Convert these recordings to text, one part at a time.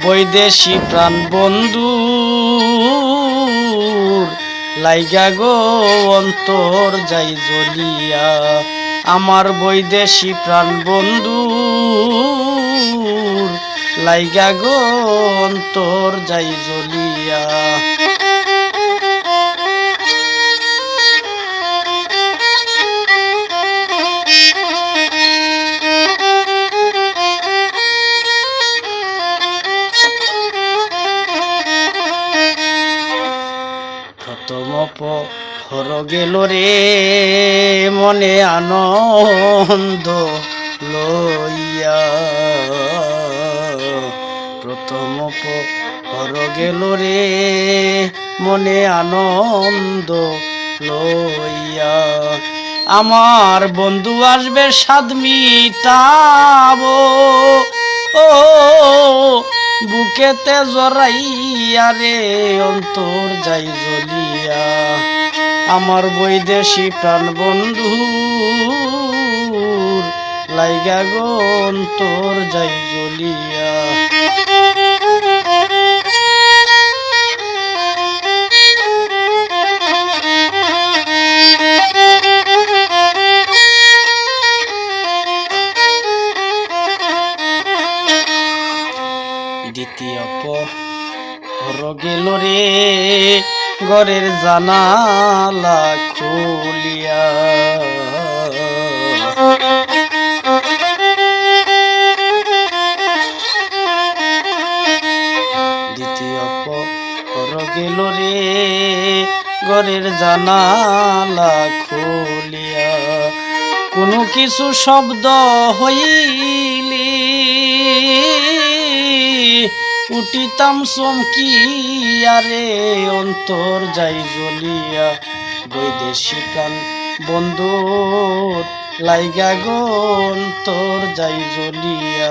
বৈদেশি প্রাণ বন্ধু লাইগা গো অন্তর যাই জ্বলিয়া। আমার বৈদেশি প্রাণ বন্ধু লাইগা গো অন্তর যাই জ্বলিয়া। হর গেল রে, মনে আনন্দ লইয়া। প্রথম হর গেল রে, মনে আনন্দ লইয়া। আমার বন্ধু আসবে সাদ মিটাবো। ও বুকেতে জড়াইয়া রে অন্তর যাই জ্বলিয়া। আমার বৈদেশি প্রাণ বন্ধু লাইগা গন্তর যাই জ্বলিয়া। দ্বিতীয় পর গেল রে, ঘরের জানালা খুলিয়া। দ্বিতীয় পর গেল রে, ঘরের জানালা খুলিয়া। কোনো কিছু শব্দ হইলি। উঠিতাম আরে অন্তর যাই জ্বলিয়া বৈদেশিকান বন্ধু লাইগা গন্তর যাই জ্বলিয়া।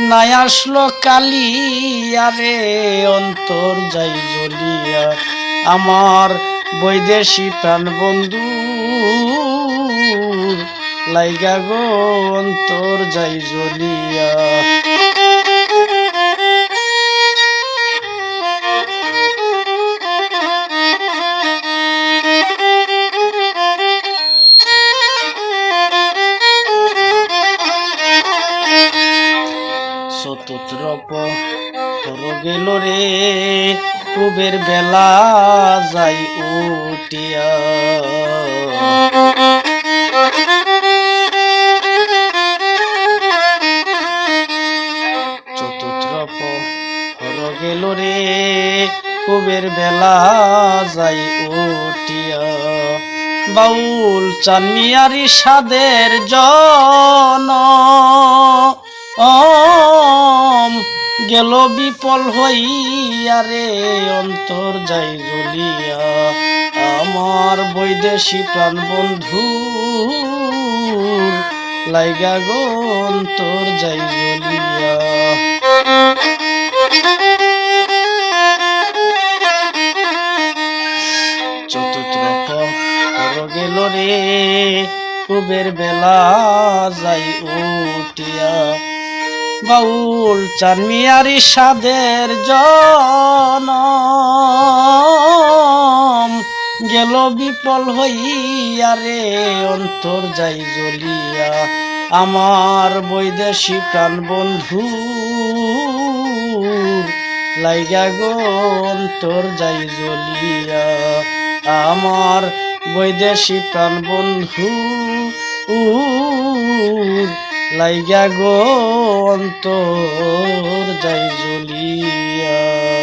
নাই আসলো কালিয়ারে অন্তর যাই জ্বলিয়া আমার বৈদেশি প্রাণ বন্ধু, লাইগা গো অন্তর যাই জ্বলিয়া পর গেল রে পূবের বেলা যাই উঠিয়া। চতুর্থ গেল রে বেলা যাই উঠিয়া। বাউল চানমিয়ারি সাদের জন অম গেল বিপল হইয়া রে, অন্তর যাই জ্বলিয়া। আমার বৈদেশি প্রাণ বন্ধু লাইগা গো, অন্তর যাই পর গেল রে, কুবের বেলা যাই উঠিয়া। বাউল চানমিয়ারি সাদের জন গেল বিপল হইয়া রে, অন্তর যাই জ্বলিয়া। আমার বৈদেশি প্রাণ বন্ধু, লাইগা গো, অন্তর যাই জ্বলিয়া। আমার বৈদেশি প্রাণ বন্ধু লাইয়া গো অন্তর যাই জ্বলিয়া।